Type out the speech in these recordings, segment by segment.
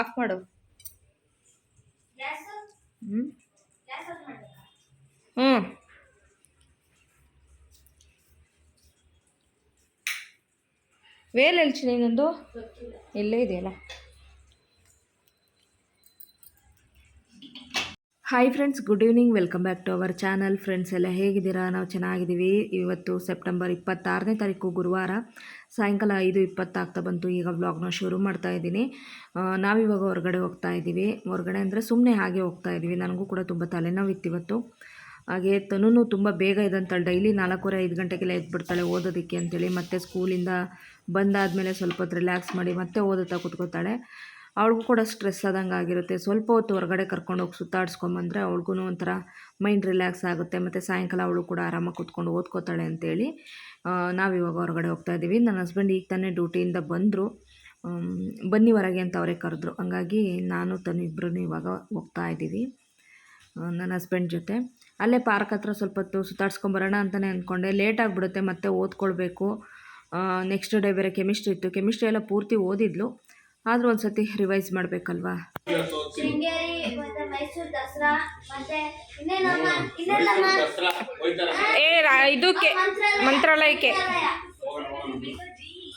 Of ಮಾಡು. ಹ್ಞೂ ಹ್ಞೂ ವೇಲ್ ಎಲ್ಚಿ ನೀನೊಂದು ಇಲ್ಲೇ ಇದೆಯಲ್ಲ. Hi friends good evening welcome back to our channel friends ಎಲ್ಲ ಹೇಗಿದ್ದೀರಾ? ನಾವು ಚೆನ್ನಾಗಿದ್ದೀವಿ. ಇವತ್ತು ಸೆಪ್ಟೆಂಬರ್ ಇಪ್ಪತ್ತಾರನೇ ತಾರೀಕು ಗುರುವಾರ. ಸಾಯಂಕಾಲ ಐದು ಇಪ್ಪತ್ತಾಗ್ತಾ ಬಂತು. ಈಗ ವ್ಲಾಗ್ನ ಶುರು ಮಾಡ್ತಾ ಇದ್ದೀನಿ. ನಾವಿವಾಗ ಹೊರಗಡೆ ಹೋಗ್ತಾ ಇದ್ದೀವಿ. ಹೊರಗಡೆ ಅಂದರೆ ಸುಮ್ಮನೆ ಹಾಗೆ ಹೋಗ್ತಾ ಇದ್ದೀವಿ. ನನಗೂ ಕೂಡ ತುಂಬ ತಲೆನೋವಿತ್ತು ಇತ್ತಿವತ್ತು ಹಾಗೆ ತನೂ ತುಂಬ ಬೇಗ ಇದಂತಾಳೆ ಡೈಲಿ ನಾಲ್ಕೂವರೆ, ಐದು ಗಂಟೆಗೆಲ್ಲ ಎದ್ಬಿಡ್ತಾಳೆ ಓದೋದಕ್ಕೆ ಅಂತೇಳಿ. ಮತ್ತೆ ಸ್ಕೂಲಿಂದ ಬಂದಾದಮೇಲೆ ಸ್ವಲ್ಪ ಹೊತ್ತು ರಿಲ್ಯಾಕ್ಸ್ ಮಾಡಿ ಮತ್ತೆ ಓದುತ್ತಾ ಕೂತ್ಕೋತಾಳೆ ಅವಳಿಗೂ ಕೂಡ ಸ್ಟ್ರೆಸ್ ಆದಂಗೆ ಆಗಿರುತ್ತೆ. ಸ್ವಲ್ಪ ಹೊತ್ತು ಹೊರಗಡೆ ಕರ್ಕೊಂಡೋಗಿ ಸುತ್ತಾಡಿಸ್ಕೊಂಬಂದ್ರೆ ಅವ್ಳಿಗೂ ಒಂಥರ ಮೈಂಡ್ ರಿಲ್ಯಾಕ್ಸ್ ಆಗುತ್ತೆ. ಮತ್ತು ಸಾಯಂಕಾಲ ಅವಳು ಕೂಡ ಆರಾಮಾಗಿ ಕೂತ್ಕೊಂಡು ಓದ್ಕೋತಾಳೆ ಅಂತೇಳಿ ನಾವು ಇವಾಗ ಹೊರಗಡೆ ಹೋಗ್ತಾ ಇದ್ದೀವಿ. ನನ್ನ ಹಸ್ಬೆಂಡ್ ಈಗ ತಾನೇ ಡ್ಯೂಟಿಯಿಂದ ಬಂದರು. ಬನ್ನಿ ಹೊರಗೆ ಅಂತ ಅವರೇ ಕರೆದ್ರು. ಹಂಗಾಗಿ ನಾನು ತನ್ನ ಇಬ್ಬರೂ ಇವಾಗ ಹೋಗ್ತಾ ಇದ್ದೀವಿ ನನ್ನ ಹಸ್ಬೆಂಡ್ ಜೊತೆ. ಅಲ್ಲೇ ಪಾರ್ಕ್ ಹತ್ರ ಸ್ವಲ್ಪ ಹೊತ್ತು ಸುತ್ತಾಡ್ಸ್ಕೊಂಬರೋಣ ಅಂತಲೇ ಅಂದ್ಕೊಂಡೆ ಲೇಟ್ ಆಗಿಬಿಡುತ್ತೆ, ಮತ್ತೆ ಓದ್ಕೊಳ್ಬೇಕು. ನೆಕ್ಸ್ಟ್ ಡೇ ಬೇರೆ ಕೆಮಿಸ್ಟ್ರಿ ಇತ್ತು. ಕೆಮಿಸ್ಟ್ರಿ ಎಲ್ಲ ಪೂರ್ತಿ ಓದಿದ್ಲು. ಆದರೂ ಒಂದು ಸತಿ ರಿವೈಸ್ ಮಾಡಬೇಕಲ್ವಾ? ಶೃಂಗೇರಿ ಮತ್ತೆ ಮೈಸೂರು ದಸರಾ ಮತ್ತೆ ಇನ್ನೇನಮ್ಮ ಇನ್ನೇನಮ್ಮ ಏ ಇದಕ್ಕೆ ಮಂತ್ರಾಲಯಕ್ಕೆ.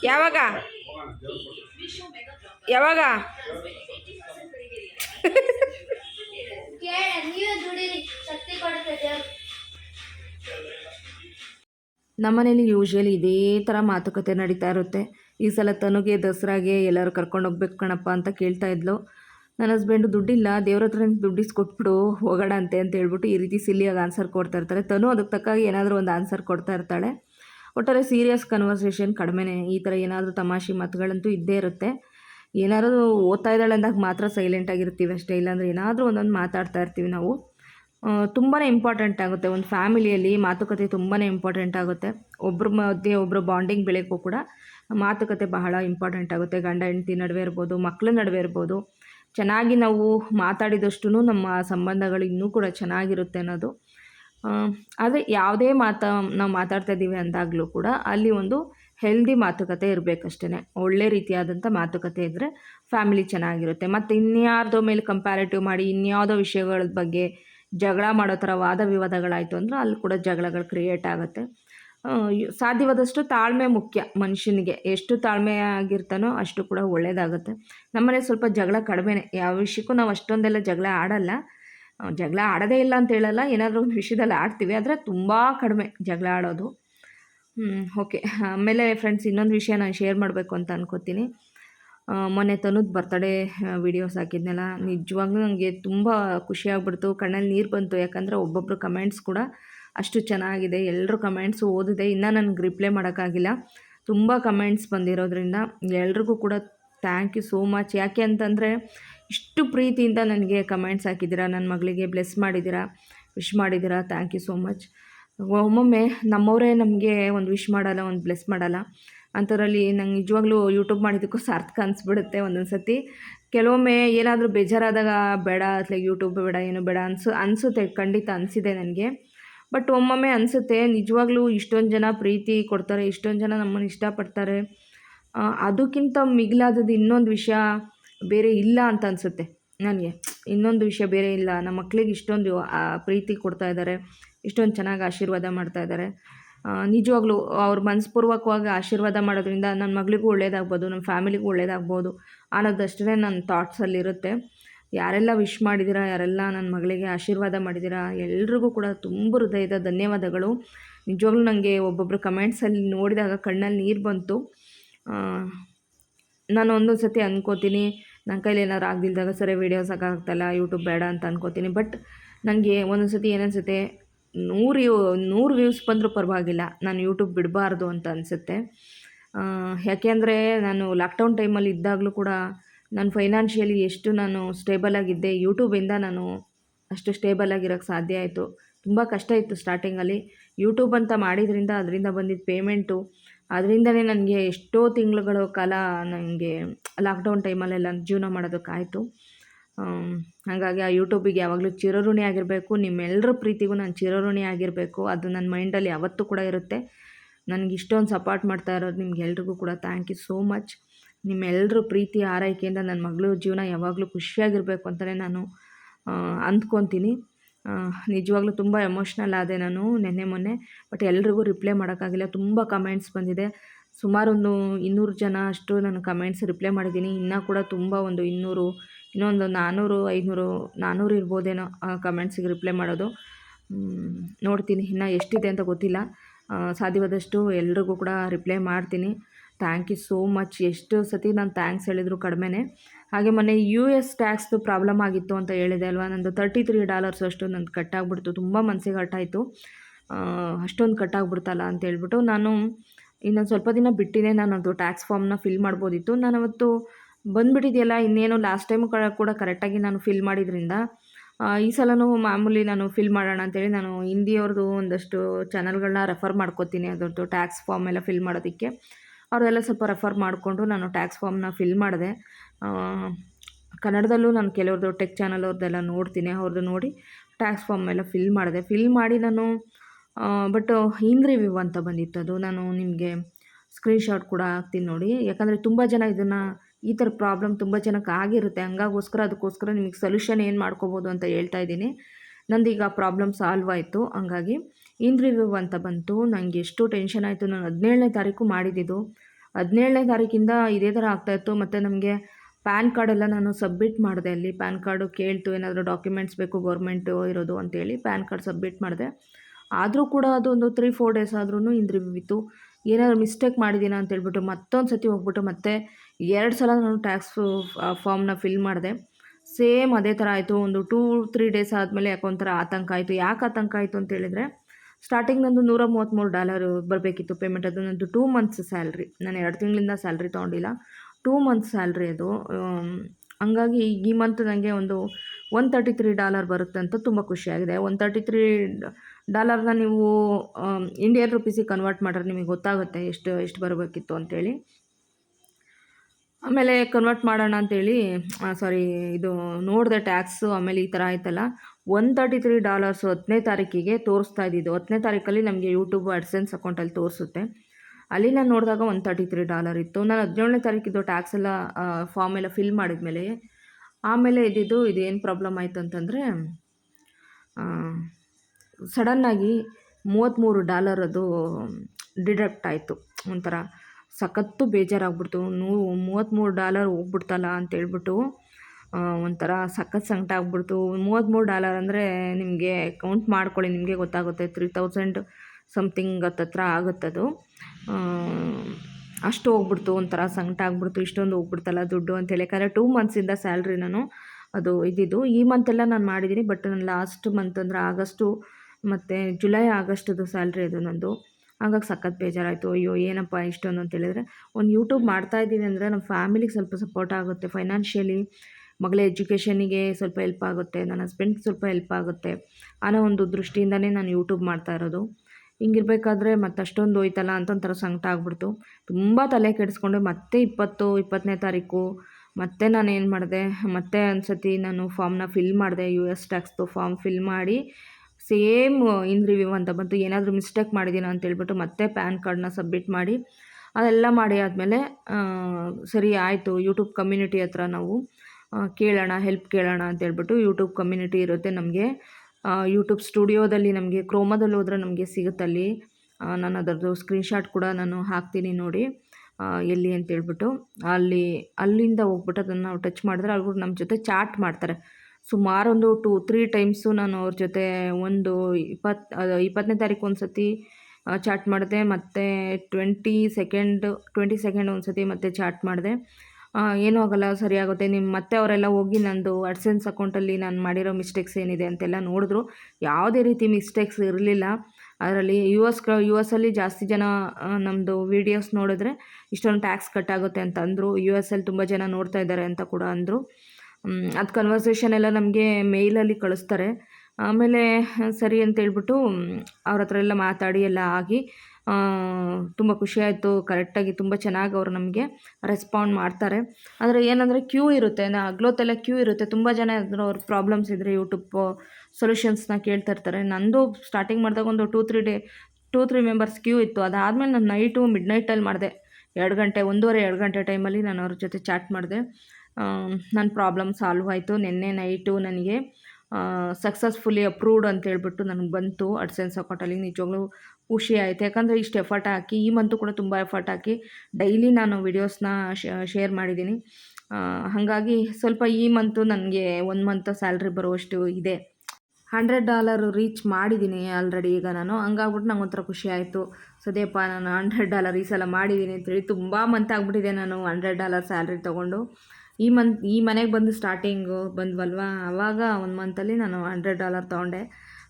ಯಾವಾಗ? ಯಾವಾಗ? ನಮ್ಮನೇಲಿ ಯೂಶ್ವಲಿ ಇದೇ ಥರ ಮಾತುಕತೆ ನಡೀತಾ ಇರುತ್ತೆ. ಈ ಸಲ ತನುಗೆ ದಸರಾಗೆ ಎಲ್ಲರೂ ಕರ್ಕೊಂಡು ಹೋಗ್ಬೇಕು ಕಣಪ್ಪ ಅಂತ ಕೇಳ್ತಾ ಇದ್ಲು. ನನ್ನ ಹಸ್ಬೆಂಡು ದುಡ್ಡಿಲ್ಲ, ದೇವ್ರ ಹತ್ರ ದುಡ್ಡಿಸ್ ಕೊಟ್ಬಿಡು ಹೋಗೋಣ ಅಂತೆ ಹೇಳ್ಬಿಟ್ಟು ಈ ರೀತಿ ಸಿಲ್ಲಿಯಾಗಿ ಆನ್ಸರ್ ಕೊಡ್ತಾ ಇರ್ತಾರೆ. ತನು ಅದಕ್ಕೆ ತಕ್ಕಾಗಿ ಏನಾದರೂ ಒಂದು ಆನ್ಸರ್ ಕೊಡ್ತಾ ಇರ್ತಾಳೆ. ಒಟ್ಟಾರೆ ಸೀರಿಯಸ್ ಕನ್ವರ್ಸೇಷನ್ ಕಡಿಮೆನೇ. ಈ ಥರ ಏನಾದರೂ ತಮಾಷೆ ಮಾತುಗಳಂತೂ ಇದ್ದೇ ಇರುತ್ತೆ. ಏನಾದರೂ ಓದ್ತಾ ಇದ್ದಾಳೆ ಅಂದಾಗ ಮಾತ್ರ ಸೈಲೆಂಟ್ ಆಗಿರ್ತೀವಿ ಅಷ್ಟೇ. ಇಲ್ಲಾಂದರೆ ಏನಾದರೂ ಒಂದೊಂದು ಮಾತಾಡ್ತಾ ಇರ್ತೀವಿ ನಾವು. ತುಂಬಾ ಇಂಪಾರ್ಟೆಂಟ್ ಆಗುತ್ತೆ. ಒಂದು ಫ್ಯಾಮಿಲಿಯಲ್ಲಿ ಮಾತುಕತೆ ತುಂಬಾ ಇಂಪಾರ್ಟೆಂಟ್ ಆಗುತ್ತೆ. ಒಬ್ಬರ ಮಧ್ಯೆ ಒಬ್ಬರು ಬಾಂಡಿಂಗ್ ಬೆಳೆಯೋಕ್ಕೂ ಕೂಡ. ಮಾತುಕತೆ ಬಹಳ ಇಂಪಾರ್ಟೆಂಟ್ ಆಗುತ್ತೆ. ಗಂಡ, ಹೆಂಡತಿ ನಡುವೆ ಇರ್ಬೋದು ಮಕ್ಕಳ ನಡುವೆ ಇರ್ಬೋದು. ಚೆನ್ನಾಗಿ ನಾವು ಮಾತಾಡಿದಷ್ಟು ನಮ್ಮ ಸಂಬಂಧಗಳು ಇನ್ನೂ ಕೂಡ ಚೆನ್ನಾಗಿರುತ್ತೆ ಅನ್ನೋದು. ಆದರೆ ಯಾವುದೇ ಮಾತು ನಾವು ಮಾತಾಡ್ತಾ ಇದ್ದೀವಿ ಅಂದಾಗಲೂ ಕೂಡ ಅಲ್ಲಿ ಒಂದು ಹೆಲ್ದಿ ಮಾತುಕತೆ ಇರಬೇಕಷ್ಟೇ ಒಳ್ಳೆ ರೀತಿಯಾದಂಥ ಮಾತುಕತೆ ಇದ್ದರೆ ಫ್ಯಾಮಿಲಿ ಚೆನ್ನಾಗಿರುತ್ತೆ. ಮತ್ತು ಇನ್ಯಾರ್ದೋ ಮೇಲೆ ಕಂಪ್ಯಾರಿಟಿವ್ ಮಾಡಿ, ಇನ್ಯಾವುದೋ ವಿಷಯಗಳ ಬಗ್ಗೆ ಜಗಳ ಮಾಡೋ ಥರ ವಾದ ವಿವಾದಗಳಾಯಿತು ಅಂದರೆ ಅಲ್ಲಿ ಕೂಡ ಜಗಳಗಳು ಕ್ರಿಯೇಟ್ ಆಗುತ್ತೆ. ಸಾಧ್ಯವಾದಷ್ಟು ತಾಳ್ಮೆ ಮುಖ್ಯ ಮನುಷ್ಯನಿಗೆ. ಎಷ್ಟು ತಾಳ್ಮೆ ಆಗಿರ್ತಾನೋ ಅಷ್ಟು ಕೂಡ ಒಳ್ಳೆಯದಾಗುತ್ತೆ ನಮ್ಮನೆ ಸ್ವಲ್ಪ ಜಗಳ ಕಡಿಮೆನೆ. ಯಾವ ವಿಷಯಕ್ಕೂ ನಾವು ಅಷ್ಟೊಂದೆಲ್ಲ ಜಗಳ ಆಡಲ್ಲ. ಜಗಳ ಆಡೋದೇ ಇಲ್ಲ ಅಂತ ಹೇಳಲ್ಲ. ಏನಾದರೂ ಒಂದು ವಿಷಯದಲ್ಲಿ ಆಡ್ತೀವಿ. ಆದರೆ ತುಂಬ ಕಡಿಮೆ ಜಗಳ ಆಡೋದು. ಓಕೆ. ಆಮೇಲೆ ಫ್ರೆಂಡ್ಸ್ ಇನ್ನೊಂದು ವಿಷಯ ನಾನು ಶೇರ್ ಮಾಡಬೇಕು ಅಂತ ಅನ್ಕೋತೀನಿ. ಮೊನ್ನೆ ತನುದ್ ಬರ್ತಡೇ ವಿಡಿಯೋಸ್ ಹಾಕಿದ್ನಲ್ಲ. ನಿಜವಾಗ್ಲೂ ನನಗೆ ತುಂಬ ಖುಷಿಯಾಗ್ಬಿಡ್ತು ಕಣ್ಣಲ್ಲಿ ನೀರು ಬಂತು. ಯಾಕಂದರೆ ಒಬ್ಬೊಬ್ಬರು ಕಮೆಂಟ್ಸ್ ಕೂಡ ಅಷ್ಟು ಚೆನ್ನಾಗಿದೆ ಎಲ್ಲರೂ ಕಮೆಂಟ್ಸ್ ಓದಿದೆ, ಇನ್ನೂ ನನಗೆ ರಿಪ್ಲೈ ಮಾಡೋಕ್ಕಾಗಿಲ್ಲ. ತುಂಬ ಕಮೆಂಟ್ಸ್ ಬಂದಿರೋದ್ರಿಂದ ಎಲ್ರಿಗೂ ಕೂಡ ಥ್ಯಾಂಕ್ ಯು ಸೋ ಮಚ್ ಯಾಕೆ ಅಂತಂದರೆ, ಇಷ್ಟು ಪ್ರೀತಿಯಿಂದ ನನಗೆ ಕಮೆಂಟ್ಸ್ ಹಾಕಿದ್ದೀರಾ ನನ್ನ ಮಗಳಿಗೆ ಬ್ಲೆಸ್ ಮಾಡಿದ್ದೀರಾ ವಿಶ್ ಮಾಡಿದ್ದೀರಾ ಥ್ಯಾಂಕ್ ಯು ಸೋ ಮಚ್ ಒಮ್ಮೊಮ್ಮೆ ನಮ್ಮವರೇ ನಮಗೆ ಒಂದು ವಿಶ್ ಮಾಡಲ್ಲ, ಒಂದು ಬ್ಲೆಸ್ ಮಾಡಲ್ಲ. ಅಂಥದ್ರಲ್ಲಿ ನಂಗೆ ನಿಜವಾಗ್ಲೂ ಯೂಟ್ಯೂಬ್ ಮಾಡಿದ್ದಕ್ಕೂ ಸಾರ್ಥಕ ಅನಿಸ್ಬಿಡುತ್ತೆ ಒಂದೊಂದು ಸರ್ತಿ ಕೆಲವೊಮ್ಮೆ ಏನಾದರೂ ಬೇಜಾರಾದಾಗ ಬೇಡ ಅಥವಾ ಯೂಟ್ಯೂಬ್ ಬೇಡ, ಏನು ಬೇಡ ಅನ್ಸು, ಅನಿಸುತ್ತೆ, ಖಂಡಿತ ಅನಿಸಿದೆ ನನಗೆ. ಬಟ್ ಒಮ್ಮೊಮ್ಮೆ ಅನಿಸುತ್ತೆ, ನಿಜವಾಗ್ಲೂ ಇಷ್ಟೊಂದು ಜನ ಪ್ರೀತಿ ಕೊಡ್ತಾರೆ, ಇಷ್ಟೊಂದು ಜನ ನಮ್ಮನ್ನು ಇಷ್ಟಪಡ್ತಾರೆ. ಅದಕ್ಕಿಂತ ಮಿಗಿಲಾದದ್ದು ಇನ್ನೊಂದು ವಿಷಯ ಬೇರೆ ಇಲ್ಲ ಅಂತ ಅನಿಸುತ್ತೆ ನನಗೆ. ಇನ್ನೊಂದು ವಿಷಯ ಬೇರೆ ಇಲ್ಲ. ನಮ್ಮ ಮಕ್ಳಿಗೆ ಇಷ್ಟೊಂದು ಪ್ರೀತಿ ಕೊಡ್ತಾ ಇದ್ದಾರೆ, ಇಷ್ಟೊಂದು ಚೆನ್ನಾಗಿ ಆಶೀರ್ವಾದ ಮಾಡ್ತಾ ಇದ್ದಾರೆ. ನಿಜವಾಗ್ಲೂ ಅವ್ರ ಮನಸ್ಪೂರ್ವಕವಾಗಿ ಆಶೀರ್ವಾದ ಮಾಡೋದ್ರಿಂದ ನನ್ನ ಮಗಳಿಗೂ ಒಳ್ಳೇದಾಗ್ಬೋದು ನಮ್ಮ ಫ್ಯಾಮಿಲಿಗೂ ಒಳ್ಳೇದಾಗ್ಬೋದು ಅನ್ನೋದಷ್ಟೇ ನನ್ನ ಥಾಟ್ಸಲ್ಲಿರುತ್ತೆ ಯಾರೆಲ್ಲ ವಿಶ್ ಮಾಡಿದ್ದೀರಾ, ಯಾರೆಲ್ಲ ನನ್ನ ಮಗಳಿಗೆ ಆಶೀರ್ವಾದ ಮಾಡಿದ್ದೀರಾ, ಎಲ್ರಿಗೂ ಕೂಡ ತುಂಬ ಹೃದಯದ ಧನ್ಯವಾದಗಳು. ನಿಜವಾಗ್ಲೂ ನನಗೆ ಒಬ್ಬೊಬ್ಬರು ಕಮೆಂಟ್ಸಲ್ಲಿ ನೋಡಿದಾಗ ಕಣ್ಣಲ್ಲಿ ನೀರು ಬಂತು. ನಾನು ಒಂದೊಂದು ಸತಿ ಅನ್ಕೋತೀನಿ ನನ್ನ ಕೈಲಿ ಏನಾದ್ರು ಆಗದಿಲ್ದಾಗ ಸರಿ ವೀಡಿಯೋಸ್ ಹಾಕೋಕ್ಕಾಗ್ತಲ್ಲ ಯೂಟ್ಯೂಬ್ ಬೇಡ ಅಂತ ಅನ್ಕೋತೀನಿ. ಬಟ್ ನನಗೆ ಒಂದೊಂದು ಸತಿ ಏನನ್ಸುತ್ತೆ, ನೂರು ಯೂ, ನೂರು ವ್ಯೂಸ್ ಬಂದರೂ ಪರವಾಗಿಲ್ಲ, ನಾನು ಯೂಟ್ಯೂಬ್ ಬಿಡಬಾರ್ದು ಅಂತ ಅನಿಸುತ್ತೆ. ಯಾಕೆಂದರೆ ನಾನು ಲಾಕ್ಡೌನ್ ಟೈಮಲ್ಲಿ ಇದ್ದಾಗಲೂ ಕೂಡ ನಾನು ಫೈನಾನ್ಷಿಯಲಿ ಎಷ್ಟು ನಾನು ಸ್ಟೇಬಲ್ ಆಗಿದ್ದೆ ಯೂಟ್ಯೂಬಿಂದ ನಾನು ಅಷ್ಟು ಸ್ಟೇಬಲ್ ಆಗಿರೋಕ್ಕೆ ಸಾಧ್ಯ ಆಯಿತು. ತುಂಬ ಕಷ್ಟ ಇತ್ತು ಸ್ಟಾರ್ಟಿಂಗಲ್ಲಿ ಯೂಟ್ಯೂಬ್ ಅಂತ ಮಾಡಿದ್ರಿಂದ ಅದರಿಂದ ಬಂದಿದ್ದ ಪೇಮೆಂಟು ಅದರಿಂದನೇ ನನಗೆ ಎಷ್ಟೋ ತಿಂಗಳುಗಳ ಕಾಲ ನನಗೆ ಲಾಕ್ಡೌನ್ ಟೈಮಲ್ಲೆಲ್ಲ ಜೀವನ ಮಾಡೋದಕ್ಕಾಯಿತು ಹಾಗಾಗಿ ಆ ಯೂಟ್ಯೂಬಿಗೆ ಯಾವಾಗಲೂ ಚಿರಋಣಿ ಆಗಿರಬೇಕು. ನಿಮ್ಮೆಲ್ಲರ ಪ್ರೀತಿಗೂ ನಾನು ಚಿರಋಣಿ ಆಗಿರಬೇಕು. ಅದು ನನ್ನ ಮೈಂಡಲ್ಲಿ ಯಾವತ್ತೂ ಕೂಡ ಇರುತ್ತೆ. ನನಗೆ ಇಷ್ಟೊಂದು ಸಪೋರ್ಟ್ ಮಾಡ್ತಾ ಇರೋದು ನಿಮ್ಗೆ ಎಲ್ರಿಗೂ ಕೂಡ ಥ್ಯಾಂಕ್ ಯು ಸೋ ಮಚ್ ನಿಮ್ಮೆಲ್ಲರೂ ಪ್ರೀತಿ, ಆರೈಕೆಯಿಂದ ನನ್ನ ಮಗಳು ಜೀವನ ಯಾವಾಗಲೂ ಖುಷಿಯಾಗಿರಬೇಕು ಅಂತಲೇ ನಾನು ಅಂದ್ಕೊತೀನಿ. ನಿಜವಾಗ್ಲೂ ತುಂಬ ಎಮೋಷ್ನಲ್ ಆದೆ ನಾನು ನೆನ್ನೆ ಮೊನ್ನೆ ಬಟ್ ಎಲ್ರಿಗೂ ರಿಪ್ಲೈ ಮಾಡೋಕ್ಕಾಗಿಲ್ಲ. ತುಂಬ ಕಮೆಂಟ್ಸ್ ಬಂದಿದೆ. ಸುಮಾರು ಒಂದು ಇನ್ನೂರು ಜನ ಅಷ್ಟು ನಾನು ಕಮೆಂಟ್ಸ್ ರಿಪ್ಲೈ ಮಾಡಿದ್ದೀನಿ. ಇನ್ನೂ ಕೂಡ ತುಂಬ ಒಂದು ಇನ್ನೂರು, ಇನ್ನೊಂದು ನಾನ್ನೂರು ಐನೂರು ನಾನ್ನೂರು ಇರ್ಬೋದೇನೋ ಕಮೆಂಟ್ಸಿಗೆ ರಿಪ್ಲೈ ಮಾಡೋದು. ನೋಡ್ತೀನಿ ಇನ್ನೂ ಎಷ್ಟಿದೆ ಅಂತ ಗೊತ್ತಿಲ್ಲ. ಸಾಧ್ಯವಾದಷ್ಟು ಎಲ್ರಿಗೂ ಕೂಡ ರಿಪ್ಲೈ ಮಾಡ್ತೀನಿ. ಥ್ಯಾಂಕ್ ಯು ಸೋ ಮಚ್ ಎಷ್ಟು ಸತಿ ನಾನು ಥ್ಯಾಂಕ್ಸ್ ಹೇಳಿದ್ರು ಕಡಿಮೆನೇ. ಹಾಗೆ ಮೊನ್ನೆ ಯು ಎಸ್ ಟ್ಯಾಕ್ಸ್ದು ಪ್ರಾಬ್ಲಮ್ ಆಗಿತ್ತು ಅಂತ ಹೇಳಿದೆ ಅಲ್ವಾ? ನಂದು ತರ್ಟಿ ತ್ರೀ ಡಾಲರ್ಸ್ ಅಷ್ಟು ನಂದು ಕಟ್ಟಾಗ್ಬಿಡ್ತು. ತುಂಬ ಮನಸ್ಸಿಗೆ ಆಯಿತು. ಅಷ್ಟೊಂದು ಕಟ್ಟಾಗ್ಬಿಡ್ತಲ್ಲ ಅಂತ ಹೇಳ್ಬಿಟ್ಟು ನಾನು ಇನ್ನೊಂದು ಸ್ವಲ್ಪ ದಿನ ಬಿಟ್ಟಿನೇ ನಾನು ಅದು ಟ್ಯಾಕ್ಸ್ ಫಾರ್ಮ್ನ ಫಿಲ್ ಮಾಡ್ಬೋದಿತ್ತು. ನಾನು ಅವತ್ತು ಬಂದುಬಿಟ್ಟಿದೆಯಲ್ಲ, ಇನ್ನೇನು ಲಾಸ್ಟ್ ಟೈಮ್ ಕೂಡ ಕರೆಕ್ಟಾಗಿ ನಾನು ಫಿಲ್ ಮಾಡಿದ್ರಿಂದ ಈ ಸಲನೂ ಮಾಮೂಲಿ ನಾನು ಫಿಲ್ ಮಾಡೋಣ ಅಂತೇಳಿ ನಾನು ಹಿಂದಿಯವ್ರದ್ದು ಒಂದಷ್ಟು ಚಾನಲ್ಗಳನ್ನ ರೆಫರ್ ಮಾಡ್ಕೋತೀನಿ ಅದರದ್ದು ಟ್ಯಾಕ್ಸ್ ಫಾರ್ಮ್ ಎಲ್ಲ ಫಿಲ್ ಮಾಡೋದಕ್ಕೆ. ಅವರೆಲ್ಲ ಸ್ವಲ್ಪ ರೆಫರ್ ಮಾಡಿಕೊಂಡು ನಾನು ಟ್ಯಾಕ್ಸ್ ಫಾರ್ಮ್ನ ಫಿಲ್ ಮಾಡಿದೆ. ಕನ್ನಡದಲ್ಲೂ ನಾನು ಕೆಲವ್ರದ್ದು ಟೆಕ್ ಚಾನಲ್ ಅವ್ರದ್ದೆಲ್ಲ ನೋಡ್ತೀನಿ, ಅವ್ರದ್ದು ನೋಡಿ ಟ್ಯಾಕ್ಸ್ ಫಾರ್ಮ್ ಎಲ್ಲ ಫಿಲ್ ಮಾಡಿದೆ. ಫಿಲ್ ಮಾಡಿ ನಾನು ಬಟ್ ಇನ್ ರಿವ್ಯೂ ಅಂತ ಬಂದಿತ್ತು ಅದು. ನಾನು ನಿಮಗೆ ಸ್ಕ್ರೀನ್ಶಾಟ್ ಕೂಡ ಹಾಕ್ತೀನಿ ನೋಡಿ. ಯಾಕಂದರೆ ತುಂಬ ಜನ ಇದನ್ನು, ಈ ಥರ ಪ್ರಾಬ್ಲಮ್ ತುಂಬ ಜನಕ್ಕೆ ಆಗಿರುತ್ತೆ. ಹಂಗಾಗೋಸ್ಕರ ಅದಕ್ಕೋಸ್ಕರ ನಿಮಗೆ ಸೊಲ್ಯೂಷನ್ ಏನು ಮಾಡ್ಕೋಬೋದು ಅಂತ ಹೇಳ್ತಾ ಇದ್ದೀನಿ. ನಂದೀಗ ಪ್ರಾಬ್ಲಮ್ ಸಾಲ್ವ್ ಆಯಿತು. ಹಂಗಾಗಿ ಇನ್ ರಿವ್ಯೂ ಅಂತ ಬಂತು. ನನಗೆ ಎಷ್ಟು ಟೆನ್ಷನ್ ಆಯಿತು. ನಾನು ಹದಿನೇಳನೇ ತಾರೀಕು ಮಾಡಿದ್ದಿದ್ದು ಹದಿನೇಳನೇ ತಾರೀಕಿಂದ ಇದೇ ಥರ ಆಗ್ತಾಯಿತ್ತು ಮತ್ತು ನಮಗೆ ಪ್ಯಾನ್ ಕಾರ್ಡೆಲ್ಲ ನಾನು ಸಬ್ಮಿಟ್ ಮಾಡಿದೆ ಅಲ್ಲಿ. ಪ್ಯಾನ್ ಕಾರ್ಡು ಕೇಳ್ತು, ಏನಾದರೂ ಡಾಕ್ಯುಮೆಂಟ್ಸ್ ಬೇಕು, ಗೌರ್ಮೆಂಟು ಇರೋದು ಅಂತೇಳಿ ಪ್ಯಾನ್ ಕಾರ್ಡ್ ಸಬ್ಮಿಟ್ ಮಾಡಿದೆ. ಆದರೂ ಕೂಡ ಅದು ಒಂದು ತ್ರೀ ಫೋರ್ ಡೇಸ್ ಆದ್ರೂ ಇತ್ತು ಏನಾದರೂ ಮಿಸ್ಟೇಕ್ ಮಾಡಿದ್ದೀನ ಅಂತ ಹೇಳ್ಬಿಟ್ಟು ಮತ್ತೊಂದು ಸತಿ ಹೋಗ್ಬಿಟ್ಟು ಮತ್ತೆ ಎರಡು ಸಲ ನಾನು ಟ್ಯಾಕ್ಸ್ ಫಾರ್ಮ್ನ ಫಿಲ್ ಮಾಡಿದೆ. ಸೇಮ್ ಅದೇ ಥರ ಆಯಿತು. ಒಂದು ಟೂ ತ್ರೀ ಡೇಸ್ ಆದಮೇಲೆ ಯಾಕೋ ಒಂಥರ ಆತಂಕ ಆಯಿತು. ಯಾಕೆ ಆತಂಕ ಆಯಿತು ಅಂತ ಹೇಳಿದರೆ ಸ್ಟಾರ್ಟಿಂಗ್ ನಂದು ನೂರ ಮೂವತ್ತ್ಮೂರು ಡಾಲರ್ ಬರಬೇಕಿತ್ತು ಪೇಮೆಂಟ್ ಅದು ನಂದು ಟೂ ಮಂತ್ಸ್ ಸ್ಯಾಲ್ರಿ ನಾನು ಎರಡು ತಿಂಗಳಿಂದ ಸ್ಯಾಲ್ರಿ ತೊಗೊಂಡಿಲ್ಲ. ಟೂ ಮಂತ್ಸ್ ಸ್ಯಾಲ್ರಿ ಅದು. ಹಂಗಾಗಿ ಈ ಮಂತ್ ನನಗೆ ಒಂದು ಒನ್ ತರ್ಟಿ ತ್ರೀ ಡಾಲರ್ ಬರುತ್ತೆ ಅಂತ ತುಂಬ ಖುಷಿಯಾಗಿದೆ ಒನ್ ತರ್ಟಿ ತ್ರೀ ಡಾಲರ್ನ ನೀವು ಇಂಡಿಯನ್ ರುಪೀಸಿಗೆ ಕನ್ವರ್ಟ್ ಮಾಡಿದ್ರೆ ನಿಮಗೆ ಗೊತ್ತಾಗುತ್ತೆ ಎಷ್ಟು ಎಷ್ಟು ಬರಬೇಕಿತ್ತು ಅಂತೇಳಿ. ಆಮೇಲೆ ಕನ್ವರ್ಟ್ ಮಾಡೋಣ ಅಂತೇಳಿ ಸಾರಿ ಇದು ನೋಡಿದೆ ಟ್ಯಾಕ್ಸು ಆಮೇಲೆ ಈ ಥರ ಆಯ್ತಲ್ಲ. ಒನ್ ತರ್ಟಿ ತ್ರೀ ಡಾಲರ್ಸು ಹತ್ತನೇ ತಾರೀಕಿಗೆ ತೋರಿಸ್ತಾ ಇದ್ದಿದ್ದು. ಹತ್ತನೇ ತಾರೀಕಲ್ಲಿ ನಮಗೆ ಯೂಟ್ಯೂಬ್ ಅಡ್ಸೆನ್ಸ್ ಅಕೌಂಟಲ್ಲಿ ತೋರಿಸುತ್ತೆ. ಅಲ್ಲಿ ನಾನು ನೋಡಿದಾಗ ಒನ್ ತರ್ಟಿ ತ್ರೀ ಡಾಲರ್ ಇತ್ತು. ನಾನು ಹದಿನೇಳನೇ ತಾರೀಕಿದ್ದು ಟ್ಯಾಕ್ಸ್ ಎಲ್ಲ ಫಾರ್ಮ್ ಎಲ್ಲ ಫಿಲ್ ಮಾಡಿದ್ಮೇಲೆ, ಆಮೇಲೆ ಇದ್ದಿದ್ದು ಇದೇನು ಪ್ರಾಬ್ಲಮ್ ಆಯಿತು ಅಂತಂದರೆ ಸಡನ್ನಾಗಿ ಮೂವತ್ತ್ಮೂರು ಡಾಲರ್ ಅದು ಡಿಡಕ್ಟ್ ಆಯಿತು. ಒಂಥರ ಸಖತ್ತು ಬೇಜಾರಾಗ್ಬಿಡ್ತು. ನೂ ಮೂವತ್ತ್ಮೂರು ಡಾಲರ್ ಹೋಗ್ಬಿಡ್ತಲ್ಲ ಅಂತೇಳ್ಬಿಟ್ಟು ಒಂಥರ ಸಖತ್ ಸಂಕಟ ಆಗ್ಬಿಡ್ತು. ಮೂವತ್ತ್ಮೂರು ಡಾಲರ್ ಅಂದರೆ ನಿಮಗೆ ಕೌಂಟ್ ಮಾಡ್ಕೊಳ್ಳಿ, ನಿಮಗೆ ಗೊತ್ತಾಗುತ್ತೆ. ತ್ರೀ ತೌಸಂಡ್ ಸಮ್ಥಿಂಗ್ ಹತ್ತತ್ರ ಆಗುತ್ತದು ಅಷ್ಟು ಹೋಗ್ಬಿಡ್ತು, ಒಂಥರ ಸಂಕಟ ಆಗ್ಬಿಡ್ತು. ಇಷ್ಟೊಂದು ಹೋಗ್ಬಿಡ್ತಲ್ಲ ದುಡ್ಡು ಅಂತೇಳಿ ಯಾಕಂದರೆ ಟೂ ಮಂತ್ಸಿಂದ ಸ್ಯಾಲ್ರಿ ನಾನು ಅದು ಇದ್ದಿದ್ದು ಈ ಮಂತೆಲ್ಲ ನಾನು ಮಾಡಿದ್ದೀನಿ ಬಟ್ ನನ್ನ ಲಾಸ್ಟ್ ಮಂತ್ ಅಂದರೆ ಆಗಸ್ಟು ಮತ್ತು ಜುಲೈ ಆಗಸ್ಟದು ಸ್ಯಾಲ್ರಿ ಅದು ನಂದು. ಹಾಗಾಗಿ ಸಖತ್ ಬೇಜಾರಾಯಿತು. ಅಯ್ಯೋ, ಏನಪ್ಪ ಇಷ್ಟೊಂದು ಅಂತ ಹೇಳಿದ್ರೆ. ಒಂದು ಯೂಟ್ಯೂಬ್ ಮಾಡ್ತಾ ಇದ್ದೀನಿ ಅಂದರೆ ನಮ್ಮ ಫ್ಯಾಮಿಲಿಗೆ ಸ್ವಲ್ಪ ಸಪೋರ್ಟ್ ಆಗುತ್ತೆ. ಫೈನಾನ್ಷಿಯಲಿ ಮಗಳ ಎಜುಕೇಷನಿಗೆ ಸ್ವಲ್ಪ ಹೆಲ್ಪ್ ಆಗುತ್ತೆ, ನನ್ನ ಹಸ್ಬೆಂಡ್ಗೆ ಸ್ವಲ್ಪ ಹೆಲ್ಪ್ ಆಗುತ್ತೆ ಅನ್ನೋ ಒಂದು ದೃಷ್ಟಿಯಿಂದನೇ ನಾನು ಯೂಟ್ಯೂಬ್ ಮಾಡ್ತಾ ಇರೋದು. ಹಿಂಗಿರ್ಬೇಕಾದ್ರೆ ಮತ್ತೆ ಅಷ್ಟೊಂದು ಹೋಯ್ತಲ್ಲ ಅಂತ ಒಂಥರ ಸಂಕಟ ಆಗ್ಬಿಡ್ತು. ತುಂಬ ತಲೆ ಕೆಡಿಸ್ಕೊಂಡು ಮತ್ತೆ ಇಪ್ಪತ್ತು, ಇಪ್ಪತ್ತನೇ ತಾರೀಕು ಮತ್ತೆ ನಾನು ಏನು ಮಾಡಿದೆ, ಮತ್ತೆ ಒಂದು ಸತಿ ನಾನು ಫಾರ್ಮ್ನ ಫಿಲ್ ಮಾಡಿದೆ ಯು ಎಸ್ ಟ್ಯಾಕ್ಸ್ದು ಫಾರ್ಮ್ ಫಿಲ್ ಮಾಡಿ ಸೇಮ್ ಇನ್ ರಿವ್ಯೂ ಅಂತ ಬಂತು. ಏನಾದರೂ ಮಿಸ್ಟೇಕ್ ಮಾಡಿದ್ದೀನ ಅಂತೇಳ್ಬಿಟ್ಟು ಮತ್ತೆ ಪ್ಯಾನ್ ಕಾರ್ಡ್ನ ಸಬ್ಮಿಟ್ ಮಾಡಿ ಅದೆಲ್ಲ ಮಾಡಿ ಆದಮೇಲೆ ಸರಿ ಆಯಿತು ಯೂಟ್ಯೂಬ್ ಕಮ್ಯುನಿಟಿ ಹತ್ರ ನಾವು ಕೇಳೋಣ ಹೆಲ್ಪ್ ಕೇಳೋಣ ಅಂತೇಳ್ಬಿಟ್ಟು ಯೂಟ್ಯೂಬ್ ಕಮ್ಯುನಿಟಿ ಇರುತ್ತೆ ನಮಗೆ. ಯೂಟ್ಯೂಬ್ ಸ್ಟುಡಿಯೋದಲ್ಲಿ ನಮಗೆ ಕ್ರೋಮದಲ್ಲಿ ಹೋದ್ರೆ ನಮಗೆ ಸಿಗುತ್ತಲ್ಲಿ ನಾನು ಅದರದ್ದು ಸ್ಕ್ರೀನ್ಶಾಟ್ ಕೂಡ ನಾನು ಹಾಕ್ತೀನಿ ನೋಡಿ ಎಲ್ಲಿ ಎಲ್ಲಿ ಅಂತೇಳ್ಬಿಟ್ಟು ಅಲ್ಲಿ, ಅಲ್ಲಿಂದ ಹೋಗ್ಬಿಟ್ಟು ಅದನ್ನು ನಾವು ಟಚ್ ಮಾಡಿದ್ರೆ ಅವ್ರು ನಮ್ಮ ಜೊತೆ ಚಾಟ್ ಮಾಡ್ತಾರೆ. ಸುಮಾರೊಂದು ಟು ತ್ರೀ ಟೈಮ್ಸು ನಾನು ಅವ್ರ ಜೊತೆ ಒಂದು ಇಪ್ಪತ್ತು ಇಪ್ಪತ್ತನೇ ತಾರೀಕು ಒಂದು ಸತಿ ಚಾಟ್ ಮಾಡಿದೆ. ಮತ್ತು ಟ್ವೆಂಟಿ ಸೆಕೆಂಡ್ ಟ್ವೆಂಟಿ ಸೆಕೆಂಡ್ ಒಂದು ಸತಿ ಮತ್ತೆ ಚಾಟ್ ಮಾಡಿದೆ. ಏನೂ ಆಗೋಲ್ಲ ಸರಿಯಾಗುತ್ತೆ ನಿಮ್ಮ ಮತ್ತೆ ಅವರೆಲ್ಲ ಹೋಗಿ ನಂದು ಅಡ್ಸೆನ್ಸ್ ಅಕೌಂಟಲ್ಲಿ ನಾನು ಮಾಡಿರೋ ಮಿಸ್ಟೇಕ್ಸ್ ಏನಿದೆ ಅಂತೆಲ್ಲ ನೋಡಿದ್ರು. ಯಾವುದೇ ರೀತಿ ಮಿಸ್ಟೇಕ್ಸ್ ಇರಲಿಲ್ಲ. ಅದರಲ್ಲಿ ಯು ಎಸ್ ಯು ಎಸ್ಸಲ್ಲಿ ಜಾಸ್ತಿ ಜನ ನಮ್ಮದು ವೀಡಿಯೋಸ್ ನೋಡಿದ್ರೆ ಇಷ್ಟೊಂದು ಟ್ಯಾಕ್ಸ್ ಕಟ್ ಆಗುತ್ತೆ ಅಂತ ಅಂದರು. ಯು ಎಸ್ ಅಲ್ಲಿ ತುಂಬ ಜನ ನೋಡ್ತಾ ಇದ್ದಾರೆ ಅಂತ ಕೂಡ ಅಂದರು. ಅದು ಕನ್ವರ್ಸೇಷನ್ ಎಲ್ಲ ನಮಗೆ ಮೇಲಲ್ಲಿ ಕಳಿಸ್ತಾರೆ. ಆಮೇಲೆ, ಸರಿ ಅಂತೇಳ್ಬಿಟ್ಟು ಅವ್ರ ಹತ್ರ ಎಲ್ಲ ಮಾತಾಡಿ ಎಲ್ಲ ಆಗಿ ತುಂಬ ಖುಷಿಯಾಯಿತು ಕರೆಕ್ಟಾಗಿ ತುಂಬ ಚೆನ್ನಾಗಿ ಅವರು ನಮಗೆ ರೆಸ್ಪಾಂಡ್ ಮಾಡ್ತಾರೆ. ಆದರೆ ಏನಂದರೆ ಕ್ಯೂ ಇರುತ್ತೆ ನಾ ಹಗ್ಲೊತ್ತೆಲ್ಲ ಕ್ಯೂ ಇರುತ್ತೆ. ತುಂಬ ಜನ ಅದ್ರ ಅವ್ರ ಪ್ರಾಬ್ಲಮ್ಸ್ ಇದ್ದರೆ ಯೂಟ್ಯೂಬ್ ಸೊಲ್ಯೂಷನ್ಸ್ನ ಕೇಳ್ತಾ ಇರ್ತಾರೆ. ನಂದು ಸ್ಟಾರ್ಟಿಂಗ್ ಮಾಡಿದಾಗ ಒಂದು two three day two three members queue ಇತ್ತು. ಅದಾದಮೇಲೆ ನಾನು ನೈಟು ಮಿಡ್ ನೈಟಲ್ಲಿ ಮಾಡಿದೆ. ಎರಡು ಗಂಟೆ, ಒಂದೂವರೆ, ಎರಡು ಗಂಟೆ ಟೈಮಲ್ಲಿ ನಾನು ಅವ್ರ ಜೊತೆ ಚಾಟ್ ಮಾಡಿದೆ. ನನ್ನ ಪ್ರಾಬ್ಲಮ್ ಸಾಲ್ವ್ ಆಯಿತು. ನಿನ್ನೆ ನೈಟು ನನಗೆ ಸಕ್ಸಸ್ಫುಲಿ ಅಪ್ರೂವ್ಡ್ ಅಂತ ಹೇಳ್ಬಿಟ್ಟು ನನಗೆ ಬಂತು. ಅಡ್ಸೆನ್ಸ್ ಅಕೌಂಟಲ್ಲಿ ನಿಜವಾಗ್ಲೂ ಖುಷಿ ಆಯಿತು. ಯಾಕಂದರೆ ಇಷ್ಟು ಎಫರ್ಟ್ ಹಾಕಿ, ಈ ಮಂತು ಕೂಡ ತುಂಬ ಎಫರ್ಟ್ ಹಾಕಿ ಡೈಲಿ ನಾನು ವಿಡಿಯೋಸ್ನ ಶೇರ್ ಮಾಡಿದ್ದೀನಿ ಹಾಗಾಗಿ ಸ್ವಲ್ಪ ಈ ಮಂತು ನನಗೆ ಒನ್ ಮಂತ್ ಸ್ಯಾಲ್ರಿ ಬರುವಷ್ಟು ಇದೆ. ಹಂಡ್ರೆಡ್ ಡಾಲರ್ ರೀಚ್ ಮಾಡಿದ್ದೀನಿ ಆಲ್ರೆಡಿ ಈಗ ನಾನು. ಹಂಗಾಗ್ಬಿಟ್ಟು ನಂಗೆ ಒಂಥರ ಖುಷಿ ಆಯಿತು. ಸದ್ಯಪ್ಪ ನಾನು ಹಂಡ್ರೆಡ್ ಡಾಲರ್ ಈ ಸಲ ಮಾಡಿದ್ದೀನಿ ಅಂತೇಳಿ ತುಂಬ ಮಂತ್ ಆಗಿಬಿಟ್ಟಿದೆ ನಾನು ಹಂಡ್ರೆಡ್ ಡಾಲರ್ ಸ್ಯಾಲ್ರಿ ತೊಗೊಂಡು. ಈ ಮಂತ್ ಈ ಮನೆಗೆ ಬಂದು ಸ್ಟಾರ್ಟಿಂಗು ಬಂದ್ವಲ್ವಾ? ಆವಾಗ ಒಂದು ಮಂತಲ್ಲಿ ನಾನು ಹಂಡ್ರೆಡ್ ಡಾಲರ್ ತೊಗೊಂಡೆ.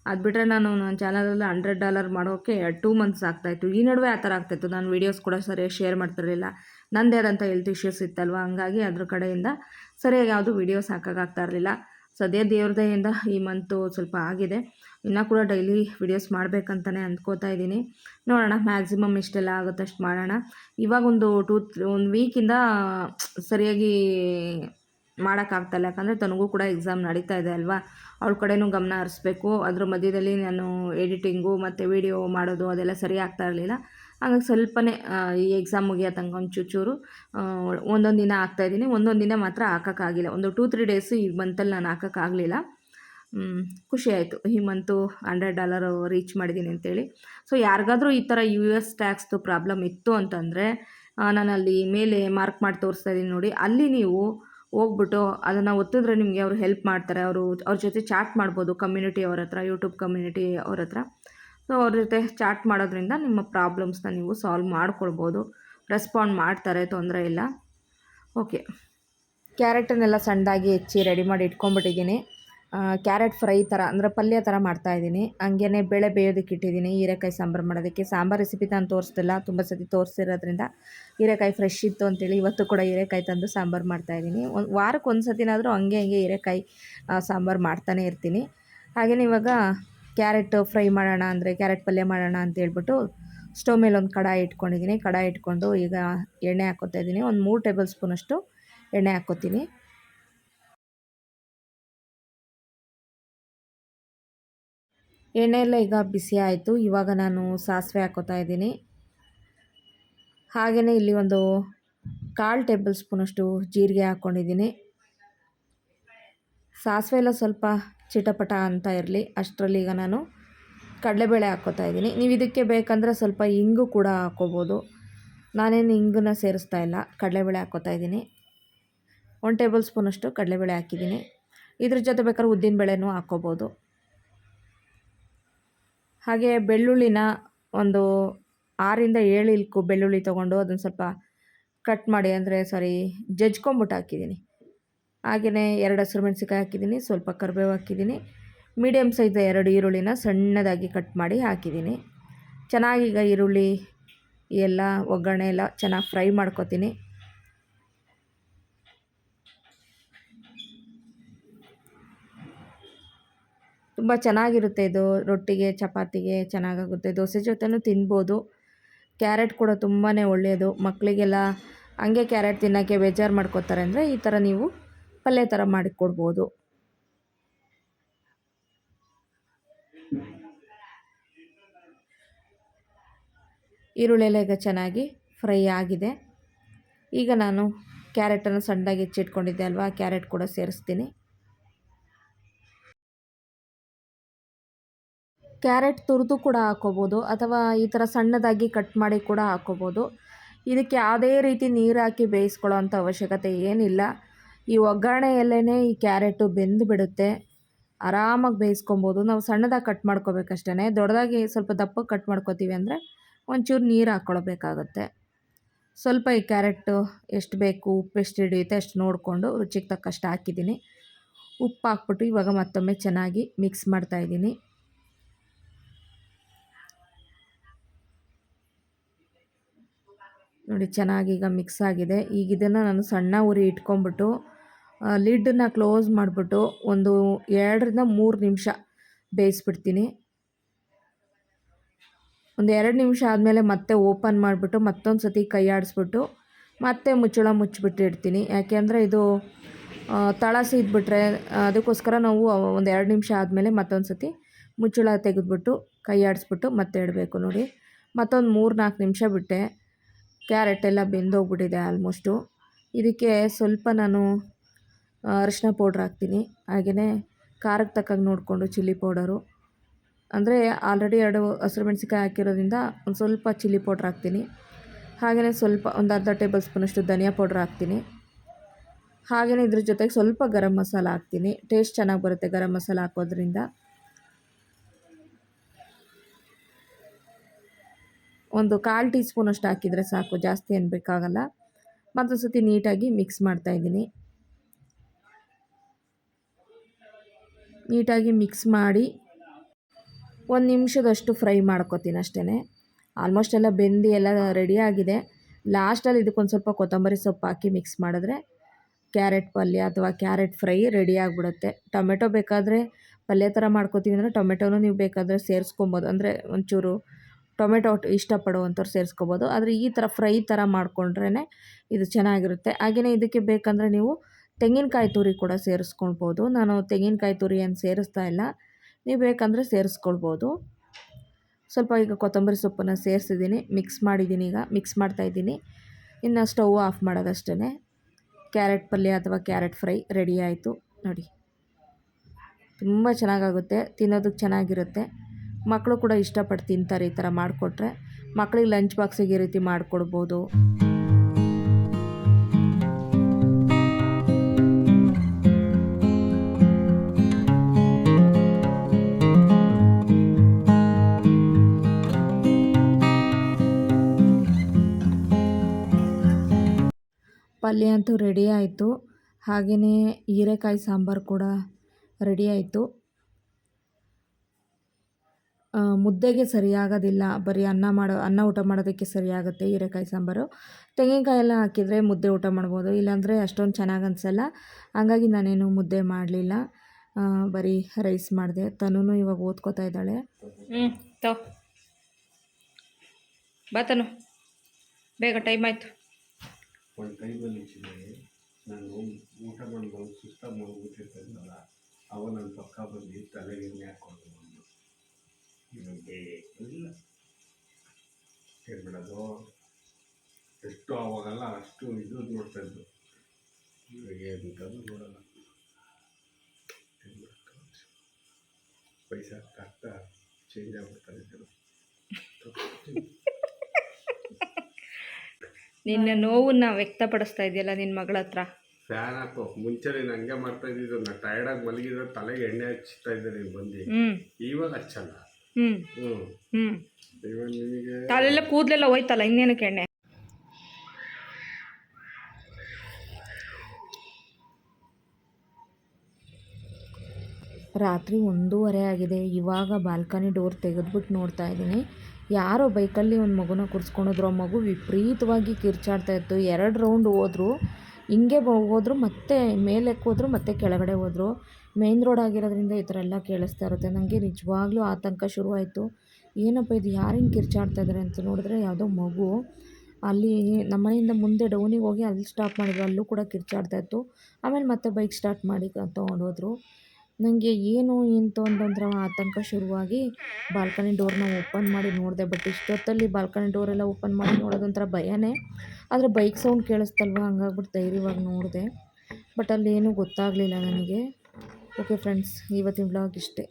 ಅದು ಬಿಟ್ಟರೆ ನಾನು ನನ್ನ ಚಾನಲಲ್ಲಿ ಹಂಡ್ರೆಡ್ ಡಾಲರ್ ಮಾಡೋಕ್ಕೆ ಟೂ ಮಂತ್ಸ್ ಆಗ್ತಾಯಿತ್ತು. ಈ ನಡುವೆ ಆ ಥರ ಆಗ್ತಾಯಿತ್ತು. ನಾನು ವೀಡಿಯೋಸ್ ಕೂಡ ಸರಿಯಾಗಿ ಶೇರ್ ಮಾಡ್ತಿರಲಿಲ್ಲ. ನನ್ನದೇ ಆದಂಥ ಹೆಲ್ತ್ ಇಶ್ಯೂಸ್ ಇತ್ತಲ್ವ? ಹಂಗಾಗಿ ಅದ್ರ ಕಡೆಯಿಂದ ಸರಿಯಾಗಿ ಯಾವುದು ವೀಡಿಯೋಸ್ ಹಾಕೋಕ್ಕಾಗ್ತಾ ಇರಲಿಲ್ಲ. ಸದ್ಯ ದೇವ್ರದೆಯಿಂದ ಈ ಮಂತು ಸ್ವಲ್ಪ ಆಗಿದೆ. ಇನ್ನೂ ಕೂಡ ಡೈಲಿ ವಿಡಿಯೋಸ್ ಮಾಡಬೇಕಂತಲೇ ಅಂದ್ಕೋತಾ ಇದ್ದೀನಿ. ನೋಡೋಣ ಮ್ಯಾಕ್ಸಿಮಮ್ ಇಷ್ಟೆಲ್ಲ ಆಗುತ್ತಷ್ಟು ಮಾಡೋಣ. ಇವಾಗ ಒಂದು ಟೂ ಒಂದು ವೀಕಿಂದ ಸರಿಯಾಗಿ ಮಾಡೋಕ್ಕಾಗ್ತಾಯಿಲ್ಲ ಯಾಕಂದರೆ ತನಗೂ ಕೂಡ ಎಕ್ಸಾಮ್ ನಡೀತಾ ಇದೆ ಅಲ್ವಾ? ಅವಳ ಕಡೆನೂ ಗಮನ ಹರಿಸ್ಬೇಕು. ಅದ್ರ ಮಧ್ಯದಲ್ಲಿ ನಾನು ಎಡಿಟಿಂಗು ಮತ್ತು ವೀಡಿಯೋ ಮಾಡೋದು ಅದೆಲ್ಲ ಸರಿ ಆಗ್ತಾ ಇರಲಿಲ್ಲ. ಹಾಗಾಗಿ ಸ್ವಲ್ಪನೇ ಈ ಎಕ್ಸಾಮ್ ಮುಗಿಯೋ ತನಕ ಒಂದು ಚೂಚೂರು ಒಂದೊಂದು ದಿನ ಹಾಕ್ತಾಯಿದ್ದೀನಿ ಒಂದೊಂದು ದಿನ ಮಾತ್ರ ಹಾಕೋಕ್ಕಾಗಿಲ್ಲ. ಒಂದು ಟೂ ತ್ರೀ ಡೇಸು ಈ ಮಂತಲ್ಲಿ ನಾನು ಹಾಕೋಕ್ಕಾಗಲಿಲ್ಲ. ಖುಷಿ ಆಯಿತು. ಈ ಮಂತು ಹಂಡ್ರೆಡ್ ಡಾಲರ್ ರೀಚ್ ಮಾಡಿದ್ದೀನಿ ಅಂತೇಳಿ. ಸೊ ಯಾರಿಗಾದರೂ ಈ ಥರ ಯು ಎಸ್ ಟ್ಯಾಕ್ಸ್ದು ಪ್ರಾಬ್ಲಮ್ ಇತ್ತು ಅಂತಂದರೆ ನಾನು ಅಲ್ಲಿ ಮೇಲೆ ಮಾರ್ಕ್ ಮಾಡಿ ತೋರಿಸ್ತಾ ಇದ್ದೀನಿ ನೋಡಿ. ಅಲ್ಲಿ ನೀವು ಹೋಗ್ಬಿಟ್ಟು ಅದನ್ನು ಒತ್ತಿದ್ರೆ ನಿಮಗೆ ಅವರು ಹೆಲ್ಪ್ ಮಾಡ್ತಾರೆ. ಅವರು, ಅವ್ರ ಜೊತೆ ಚಾಟ್ ಮಾಡ್ಬೋದು ಕಮ್ಯುನಿಟಿ ಅವ್ರ ಹತ್ರ ಯೂಟ್ಯೂಬ್ ಕಮ್ಯುನಿಟಿ ಅವ್ರ ಹತ್ರ. ಸೊ ಅವ್ರ ಜೊತೆ ಚಾಟ್ ಮಾಡೋದ್ರಿಂದ ನಿಮ್ಮ ಪ್ರಾಬ್ಲಮ್ಸ್ನ ನೀವು ಸಾಲ್ವ್ ಮಾಡ್ಕೊಳ್ಬೋದು. ರೆಸ್ಪಾಂಡ್ ಮಾಡ್ತಾರೆ, ತೊಂದರೆ ಇಲ್ಲ. ಓಕೆ ಕ್ಯಾರೆಟನ್ನೆಲ್ಲ ಸಣ್ಣದಾಗಿ ಹೆಚ್ಚಿ ರೆಡಿ ಮಾಡಿ ಇಟ್ಕೊಂಡ್ಬಿಟ್ಟಿದ್ದೀನಿ. ಕ್ಯಾರೆಟ್ ಫ್ರೈ ಥರ, ಅಂದರೆ ಪಲ್ಯ ಥರ ಮಾಡ್ತಾಯಿದ್ದೀನಿ ಹಂಗೇ ಬೇಳೆ ಬೇಯೋದಕ್ಕೆ ಇಟ್ಟಿದ್ದೀನಿ. ಹೀರೆಕಾಯಿ ಸಾಂಬಾರು ಮಾಡೋದಕ್ಕೆ. ಸಾಂಬಾರು ರೆಸಿಪಿ ನಾನು ತೋರಿಸ್ತಿಲ್ಲ. ತುಂಬ ಸತಿ ತೋರಿಸಿರೋದ್ರಿಂದ ಹೀರೆಕಾಯಿ ಫ್ರೆಶ್ ಇತ್ತು ಅಂತೇಳಿ ಇವತ್ತು ಕೂಡ ಹೀರೆಕಾಯಿ ತಂದು ಸಾಂಬಾರು ಮಾಡ್ತಾಯಿದ್ದೀನಿ ಒಂದು ವಾರಕ್ಕೆ ಒಂದು ಸತಿನಾದರೂ ಹಂಗೆ ಹಂಗೆ ಹೀರೆಕಾಯಿ ಸಾಂಬಾರು ಮಾಡ್ತಾನೆ ಇರ್ತೀನಿ. ಹಾಗೆಯೇ ಇವಾಗ ಕ್ಯಾರೆಟ್ ಫ್ರೈ ಮಾಡೋಣ ಅಂದರೆ, ಕ್ಯಾರೆಟ್ ಪಲ್ಯ ಮಾಡೋಣ ಅಂತ ಹೇಳ್ಬಿಟ್ಟು ಸ್ಟವ್ ಮೇಲೆ ಒಂದು ಕಡಾಯಿ ಇಟ್ಕೊಂಡಿದ್ದೀನಿ. ಕಡಾಯಿ ಇಟ್ಕೊಂಡು ಈಗ ಎಣ್ಣೆ ಹಾಕ್ಕೊತಾ ಇದ್ದೀನಿ. ಒಂದು ಮೂರು ಟೇಬಲ್ ಸ್ಪೂನಷ್ಟು ಎಣ್ಣೆ ಹಾಕ್ಕೊತೀನಿ ಎಣ್ಣೆ ಎಲ್ಲ ಈಗ ಬಿಸಿ ಆಯಿತು. ಇವಾಗ ನಾನು ಸಾಸಿವೆ ಹಾಕೋತಾ ಇದ್ದೀನಿ. ಹಾಗೆಯೇ ಇಲ್ಲಿ ಒಂದು ಕಾಲು ಟೇಬಲ್ ಸ್ಪೂನಷ್ಟು ಜೀರಿಗೆ ಹಾಕ್ಕೊಂಡಿದ್ದೀನಿ ಸಾಸಿವೆ ಎಲ್ಲ ಸ್ವಲ್ಪ ಚಿಟಪಟ ಅಂತ ಇರಲಿ, ಅಷ್ಟರಲ್ಲಿ ಈಗ ನಾನು ಕಡಲೆಬೇಳೆ ಹಾಕ್ಕೋತಾ ಇದ್ದೀನಿ. ನೀವು ಇದಕ್ಕೆ ಬೇಕಂದರೆ ಸ್ವಲ್ಪ ಇಂಗು ಕೂಡ ಹಾಕ್ಕೋಬೋದು ನಾನೇನು ಇಂಗನ್ನ ಸೇರಿಸ್ತಾ ಇಲ್ಲ, ಕಡಲೆಬೇಳೆ ಹಾಕ್ಕೋತಾ ಇದ್ದೀನಿ. ಒನ್ ಟೇಬಲ್ ಸ್ಪೂನಷ್ಟು ಕಡಲೆಬೇಳೆ ಹಾಕಿದ್ದೀನಿ. ಇದ್ರ ಜೊತೆ ಬೇಕಾದ್ರೆ ಉದ್ದಿನ ಬೇಳೆನೂ ಹಾಕ್ಕೋಬೋದು ಹಾಗೆ ಬೆಳ್ಳುಳ್ಳಿನ ಒಂದು ಆರಿಂದ ಏಳು ಇಲ್ಕು ಬೆಳ್ಳುಳ್ಳಿ ತೊಗೊಂಡು ಅದನ್ನು ಸ್ವಲ್ಪ ಕಟ್ ಮಾಡಿ, ಅಂದರೆ ಸಾರಿ ಜಜ್ಕೊಂಬಿಟ್ಟು ಹಾಕಿದ್ದೀನಿ. ಹಾಗೆಯೇ ಎರಡು ಹಸಿರು ಮೆಣಸಿಕಾಯಿ ಹಾಕಿದ್ದೀನಿ, ಸ್ವಲ್ಪ ಕರಿಬೇವು ಹಾಕಿದ್ದೀನಿ. ಮೀಡಿಯಮ್ ಸೈಜ್ ಎರಡು ಈರುಳ್ಳಿನ ಸಣ್ಣದಾಗಿ ಕಟ್ ಮಾಡಿ ಹಾಕಿದ್ದೀನಿ. ಚೆನ್ನಾಗಿ ಈಗ ಈರುಳ್ಳಿ ಎಲ್ಲ ಒಗ್ಗರಣೆ ಎಲ್ಲ ಚೆನ್ನಾಗಿ ಫ್ರೈ ಮಾಡ್ಕೊತೀನಿ. ತುಂಬ ಚೆನ್ನಾಗಿರುತ್ತೆ ಇದು. ರೊಟ್ಟಿಗೆ, ಚಪಾತಿಗೆ ಚೆನ್ನಾಗಾಗುತ್ತೆ. ದೋಸೆ ಜೊತೆನೂ ತಿನ್ಬೋದು. ಕ್ಯಾರೆಟ್ ಕೂಡ ತುಂಬಾ ಒಳ್ಳೆಯದು. ಮಕ್ಕಳಿಗೆಲ್ಲ ಹಂಗೆ ಕ್ಯಾರೆಟ್ ತಿನ್ನೋಕ್ಕೆ ಬೇಜಾರು ಮಾಡ್ಕೋತಾರೆ ಅಂದರೆ ಈ ಥರ ನೀವು ಪಲ್ಯ ಥರ ಮಾಡಿ ಕೊಡ್ಬೋದು ಈಗ ಚೆನ್ನಾಗಿ ಫ್ರೈ ಆಗಿದೆ. ಈಗ ನಾನು ಕ್ಯಾರೆಟನ್ನು ಸಣ್ಣದಾಗಿ ಹೆಚ್ಚಿಟ್ಕೊಂಡಿದ್ದೆ ಅಲ್ವಾ? ಕ್ಯಾರೆಟ್ ಕೂಡ ಸೇರಿಸ್ತೀನಿ. ಕ್ಯಾರೆಟ್ ತುರಿದು ಕೂಡ ಹಾಕೋಬೋದು ಅಥವಾ ಈ ಥರ ಸಣ್ಣದಾಗಿ ಕಟ್ ಮಾಡಿ ಕೂಡ ಹಾಕೋಬೋದು. ಇದಕ್ಕೆ ಯಾವುದೇ ರೀತಿ ನೀರು ಹಾಕಿ ಬೇಯಿಸ್ಕೊಳ್ಳೋ ಅವಶ್ಯಕತೆ ಏನಿಲ್ಲ. ಈ ಒಗ್ಗರಣೆಯಲ್ಲೇ ಈ ಕ್ಯಾರೆಟು ಬೆಂದು ಬಿಡುತ್ತೆ. ಆರಾಮಾಗಿ ಬೇಯಿಸ್ಕೊಬೋದು. ನಾವು ಸಣ್ಣದಾಗಿ ಕಟ್ ಮಾಡ್ಕೋಬೇಕಷ್ಟೇ ದೊಡ್ಡದಾಗಿ ಸ್ವಲ್ಪ ದಪ್ಪಕ್ಕೆ ಕಟ್ ಮಾಡ್ಕೋತೀವಿ ಅಂದರೆ ಒಂಚೂರು ನೀರು ಹಾಕ್ಕೊಳ್ಬೇಕಾಗತ್ತೆ ಸ್ವಲ್ಪ ಈ ಕ್ಯಾರೆಟು ಎಷ್ಟು ಬೇಕು, ಉಪ್ಪು ಎಷ್ಟು ಹಿಡಿಯುತ್ತೆ ಅಷ್ಟು ನೋಡಿಕೊಂಡು ರುಚಿಗೆ ತಕ್ಕಷ್ಟು ಹಾಕಿದ್ದೀನಿ. ಉಪ್ಪು ಹಾಕ್ಬಿಟ್ಟು ಇವಾಗ ಮತ್ತೊಮ್ಮೆ ಚೆನ್ನಾಗಿ ಮಿಕ್ಸ್ ಮಾಡ್ತಾಯಿದ್ದೀನಿ ನೋಡಿ, ಚೆನ್ನಾಗಿ ಈಗ ಮಿಕ್ಸ್ ಆಗಿದೆ. ಈಗ ಇದನ್ನು ನಾನು ಸಣ್ಣ ಉರಿ ಇಟ್ಕೊಂಬಿಟ್ಟು ಲಿಡ್ಡನ್ನ ಕ್ಲೋಸ್ ಮಾಡಿಬಿಟ್ಟು ಒಂದು ಎರಡರಿಂದ ಮೂರು ನಿಮಿಷ ಬೇಯಿಸ್ಬಿಡ್ತೀನಿ. ಒಂದು ಎರಡು ನಿಮಿಷ ಆದಮೇಲೆ ಮತ್ತೆ ಓಪನ್ ಮಾಡಿಬಿಟ್ಟು ಮತ್ತೊಂದು ಸತಿ ಕೈ ಆಡಿಸ್ಬಿಟ್ಟು ಮತ್ತೆ ಮುಚ್ಚಳ ಮುಚ್ಚಿಬಿಟ್ಟು ಇಡ್ತೀನಿ ಯಾಕೆಂದರೆ ಇದು ತಳ ಸೀದ್ಬಿಟ್ರೆ ಅದಕ್ಕೋಸ್ಕರ ನಾವು ಒಂದು ಎರಡು ನಿಮಿಷ ಆದಮೇಲೆ ಮತ್ತೊಂದು ಸತಿ ಮುಚ್ಚಳ ತೆಗೆದ್ಬಿಟ್ಟು ಕೈ ಆಡಿಸ್ಬಿಟ್ಟು ಮತ್ತೆ ಇಡಬೇಕು ನೋಡಿ. ಮತ್ತೊಂದು ಮೂರು ನಾಲ್ಕು ನಿಮಿಷ ಬಿಟ್ಟೆ. ಕ್ಯಾರೆಟ್ ಎಲ್ಲ ಬೆಂದೋಗ್ಬಿಟ್ಟಿದೆ ಆಲ್ಮೋಸ್ಟು. ಇದಕ್ಕೆ ಸ್ವಲ್ಪ ನಾನು ಅರಿಶಿನ ಪೌಡ್ರ್ ಹಾಕ್ತೀನಿ. ಹಾಗೆಯೇ ಖಾರಕ್ಕೆ ತಕ್ಕಂಗೆ ನೋಡಿಕೊಂಡು ಚಿಲ್ಲಿ ಪೌಡರು. ಅಂದರೆ ಆಲ್ರೆಡಿ ಎರಡು ಹಸಿರು ಮೆಣಸಿನ್ಕಾಯಿ ಹಾಕಿರೋದ್ರಿಂದ ಒಂದು ಸ್ವಲ್ಪ ಚಿಲ್ಲಿ ಪೌಡ್ರ್ ಹಾಕ್ತೀನಿ. ಹಾಗೆಯೇ ಸ್ವಲ್ಪ ಒಂದು ಅರ್ಧ ಟೇಬಲ್ ಸ್ಪೂನಷ್ಟು ಧನಿಯಾ ಪೌಡ್ರ್ ಹಾಕ್ತೀನಿ. ಹಾಗೆಯೇ ಇದ್ರ ಜೊತೆಗೆ ಸ್ವಲ್ಪ ಗರಂ ಮಸಾಲ ಹಾಕ್ತೀನಿ. ಟೇಸ್ಟ್ ಚೆನ್ನಾಗಿ ಬರುತ್ತೆ ಗರಂ ಮಸಾಲ ಹಾಕೋದ್ರಿಂದ. ಒಂದು ಕಾಲು ಟೀ ಸ್ಪೂನಷ್ಟು ಹಾಕಿದರೆ ಸಾಕು, ಜಾಸ್ತಿ ಏನು ಬೇಕಾಗಲ್ಲ. ಮತ್ತೊಂದು ಸತಿ ನೀಟಾಗಿ ಮಿಕ್ಸ್ ಮಾಡ್ತಾಯಿದ್ದೀನಿ ನೀಟಾಗಿ ಮಿಕ್ಸ್ ಮಾಡಿ ಒಂದು ನಿಮಿಷದಷ್ಟು ಫ್ರೈ ಮಾಡ್ಕೊತೀನಿ ಅಷ್ಟೇ ಆಲ್ಮೋಸ್ಟ್ ಎಲ್ಲ ಬೆಂದಿ ಎಲ್ಲ ರೆಡಿ ಆಗಿದೆ. ಲಾಸ್ಟಲ್ಲಿ ಇದಕ್ಕೊಂದು ಸ್ವಲ್ಪ ಕೊತ್ತಂಬರಿ ಸೊಪ್ಪು ಹಾಕಿ ಮಿಕ್ಸ್ ಮಾಡಿದ್ರೆ ಕ್ಯಾರೆಟ್ ಪಲ್ಯ ಅಥವಾ ಕ್ಯಾರೆಟ್ ಫ್ರೈ ರೆಡಿ ಆಗಿಬಿಡುತ್ತೆ. ಟೊಮೆಟೊ ಬೇಕಾದರೆ ಪಲ್ಯ ಥರ ಮಾಡ್ಕೋತೀವಿ ಅಂದರೆ ಟೊಮೆಟೊನೂ ನೀವು ಬೇಕಾದರೆ ಸೇರಿಸ್ಕೊಬೋದು. ಅಂದರೆ ಒಂಚೂರು ಟೊಮೆಟೊ ಇಷ್ಟಪಡುವಂಥವ್ರು ಸೇರಿಸ್ಕೋಬೋದು. ಆದರೆ ಈ ಥರ ಫ್ರೈ ಥರ ಮಾಡಿಕೊಂಡ್ರೇ ಇದು ಚೆನ್ನಾಗಿರುತ್ತೆ. ಹಾಗೆಯೇ ಇದಕ್ಕೆ ಬೇಕಂದರೆ ನೀವು ತೆಂಗಿನಕಾಯಿ ತುರಿ ಕೂಡ ಸೇರಿಸ್ಕೊಳ್ಬೋದು. ನಾನು ತೆಂಗಿನಕಾಯಿ ತುರಿ ಏನು ಸೇರಿಸ್ತಾ ಇಲ್ಲ. ನೀವು ಬೇಕಂದರೆ ಸೇರಿಸ್ಕೊಳ್ಬೋದು. ಸ್ವಲ್ಪ ಈಗ ಕೊತ್ತಂಬರಿ ಸೊಪ್ಪನ್ನು ಸೇರಿಸಿದ್ದೀನಿ. ಮಿಕ್ಸ್ ಮಾಡಿದ್ದೀನಿ ಈಗ. ಮಿಕ್ಸ್ ಮಾಡ್ತಾಯಿದ್ದೀನಿ ಇನ್ನು ಸ್ಟವ್ ಆಫ್ ಮಾಡೋದಷ್ಟೇ ಕ್ಯಾರೆಟ್ ಪಲ್ಯ ಅಥವಾ ಕ್ಯಾರೆಟ್ ಫ್ರೈ ರೆಡಿ ಆಯಿತು. ನೋಡಿ. ತುಂಬ ಚೆನ್ನಾಗಾಗುತ್ತೆ. ತಿನ್ನೋದಕ್ಕೆ ಚೆನ್ನಾಗಿರುತ್ತೆ. ಮಕ್ಕಳು ಕೂಡ ಇಷ್ಟಪಟ್ಟು ತಿಂತಾರೆ ಈ ಥರ ಮಾಡಿಕೊಟ್ರೆ. ಮಕ್ಕಳಿಗೆ ಲಂಚ್ ಬಾಕ್ಸಿಗೆ ಈ ರೀತಿ ಮಾಡಿಕೊಡ್ಬೋದು. ಪಲ್ಯ ಅಂತೂ ರೆಡಿ ಆಯಿತು. ಹಾಗೆಯೇ ಹೀರೆಕಾಯಿ ಸಾಂಬಾರು ಕೂಡ ರೆಡಿ ಆಯಿತು. ಮುದ್ದೆಗೆ ಸರಿಯಾಗೋದಿಲ್ಲ. ಬರೀ ಅನ್ನ ಮಾಡೋ ಅನ್ನ ಊಟ ಮಾಡೋದಕ್ಕೆ ಸರಿಯಾಗುತ್ತೆ ಹೀರೆಕಾಯಿ ಸಾಂಬಾರು. ತೆಂಗಿನಕಾಯಿ ಎಲ್ಲ ಹಾಕಿದರೆ ಮುದ್ದೆ ಊಟ ಮಾಡ್ಬೋದು. ಇಲ್ಲಾಂದರೆ ಅಷ್ಟೊಂದು ಚೆನ್ನಾಗಿ ಅನಿಸಲ್ಲ. ಹಂಗಾಗಿ ನಾನೇನು ಮುದ್ದೆ ಮಾಡಲಿಲ್ಲ. ಬರೀ ರೈಸ್ ಮಾಡಿದೆ. ತನೂ ಇವಾಗ ಓದ್ಕೋತಾ ಇದ್ದಾಳೆ. ಹ್ಞೂ ತೋ. ಬಾ ತನು. ಬೇಗ ಟೈಮ್ ಆಯಿತು. ನಾನು ಊಟ ಮಾಡಿ ಸುಸ್ತ ಮಾಡ್ಬಿಟ್ಟಿರ್ತಾಯಿದ್ನಲ್ಲ ಅವ ನನ್ನ ಪಕ್ಕ ಬಂದು ತಲೆಗೆ ಹಾಕೊಂಡು ಹಾಕ್ಕೊಂಡು ಬೇಕಿಲ್ಲ ಹೇಳ್ಬಿಡೋದು ಎಷ್ಟು ಆವಾಗಲ್ಲ ಅಷ್ಟು ಇದು ನೋಡ್ತಾಯಿದ್ದು ಇವಾಗ ಏನಂತಂದು ನೋಡಲ್ಲ ಪೈಸಾ ಆಗ್ತಾ ಚೇಂಜ್ ಆಗ್ಬಿಡ್ತಾರೆ ಜನ ನಿನ್ನ ನೋವನ್ನ ವ್ಯಕ್ತಪಡಿಸ್ತಾ ಇದೆಯಲ್ಲ ನಿನ್ನ ಮಗಳ ಹತ್ರ ಫ್ಯಾನ್ ಹಾಕು ಮುಂಚೆ ನೀನು ಹಂಗೆ ಮಾಡ್ತಾ ಇದ್ದಿದ್ದು ನಾ ಟೈರ್ಡಾಗಿ ಮಲಗಿದ್ರೆ ತಲೆಗೆ ಎಣ್ಣೆ ಹಚ್ತಾ ಇದ್ದೆ ನೀನು ಬಂದು ಇವಾಗ ಹಚ್ಚಲ್ಲ ಹ್ಞೂ ಹ್ಞೂ ಕಾಲೆಲ್ಲ ಕೂದಲೆಲ್ಲ ಹೋಯ್ತಲ್ಲ ಇನ್ನೇನಕ್ಕೆ ಕೆಣ್ಣೆ ರಾತ್ರಿ ಒಂದೂವರೆ ಆಗಿದೆ. ಇವಾಗ ಬಾಲ್ಕನಿ ಡೋರ್ ತೆಗೆದ್ಬಿಟ್ಟು ನೋಡ್ತಾ ಇದ್ದೀನಿ. ಯಾರೋ ಬೈಕಲ್ಲಿ ಒಂದು ಮಗುನ ಕೂರಿಸ್ಕೊಂಡಿದ್ರು. ಆ ಮಗು ವಿಪರೀತವಾಗಿ ಕಿರ್ಚಾಡ್ತಾ ಇತ್ತು. ಎರಡು ರೌಂಡ್ ಹೋದ್ರು. ಹಿಂಗೆ ಹೋದರು ಹೋದ್ರು ಮತ್ತೆ ಮೇಲಕ್ಕೆ ಹೋದ್ರು ಮತ್ತೆ ಕೆಳಗಡೆ ಹೋದ್ರು. ಮೇನ್ ರೋಡ್ ಆಗಿರೋದ್ರಿಂದ ಈ ಥರ ಎಲ್ಲ ಕೇಳಿಸ್ತಾ ಇರುತ್ತೆ. ನನಗೆ ನಿಜವಾಗ್ಲೂ ಆತಂಕ ಶುರುವಾಯಿತು. ಏನಪ್ಪ ಇದು ಯಾರು ಹಿಂಗೆ ಕಿರ್ಚಾಡ್ತಾ ಇದ್ದಾರೆ ಅಂತ ನೋಡಿದ್ರೆ ಯಾವುದೋ ಮಗು. ಅಲ್ಲಿ ನಮ್ಮ ಮನೆಯಿಂದ ಮುಂದೆ ಡೌನಿಗೆ ಹೋಗಿ ಅಲ್ಲಿ ಸ್ಟಾಪ್ ಮಾಡಿದ್ರು. ಅಲ್ಲೂ ಕೂಡ ಕಿರ್ಚಾಡ್ತಾ ಇತ್ತು. ಆಮೇಲೆ ಮತ್ತೆ ಬೈಕ್ ಸ್ಟಾರ್ಟ್ ಮಾಡಿ ತೊಗೊಂಡು ಹೋದರು ನನಗೆ ಏನು ಎಂತು ಅಂತಂದ್ರೆ ಆತಂಕ ಶುರುವಾಗಿ ಬಾಲ್ಕನಿ ಡೋರ್ನ ಓಪನ್ ಮಾಡಿ ನೋಡಿದೆ. ಬಟ್ ಇಷ್ಟೊತ್ತಲ್ಲಿ ಬಾಲ್ಕನಿ ಡೋರೆಲ್ಲ ಓಪನ್ ಮಾಡಿ ನೋಡೋದೊಂಥರ ಭಯನೇ. ಆದರೆ ಬೈಕ್ ಸೌಂಡ್ ಕೇಳಿಸ್ತಲ್ವ? ಹಂಗಾಗ್ಬಿಟ್ಟು ಧೈರ್ಯವಾಗಿ ನೋಡಿದೆ. ಬಟ್ ಅಲ್ಲಿ ಏನೂ ಗೊತ್ತಾಗಲಿಲ್ಲ ನನಗೆ. ಓಕೆ ಫ್ರೆಂಡ್ಸ್ ಇವತ್ತಿನ ಬ್ಲಾಗ್ ಇಷ್ಟೇ.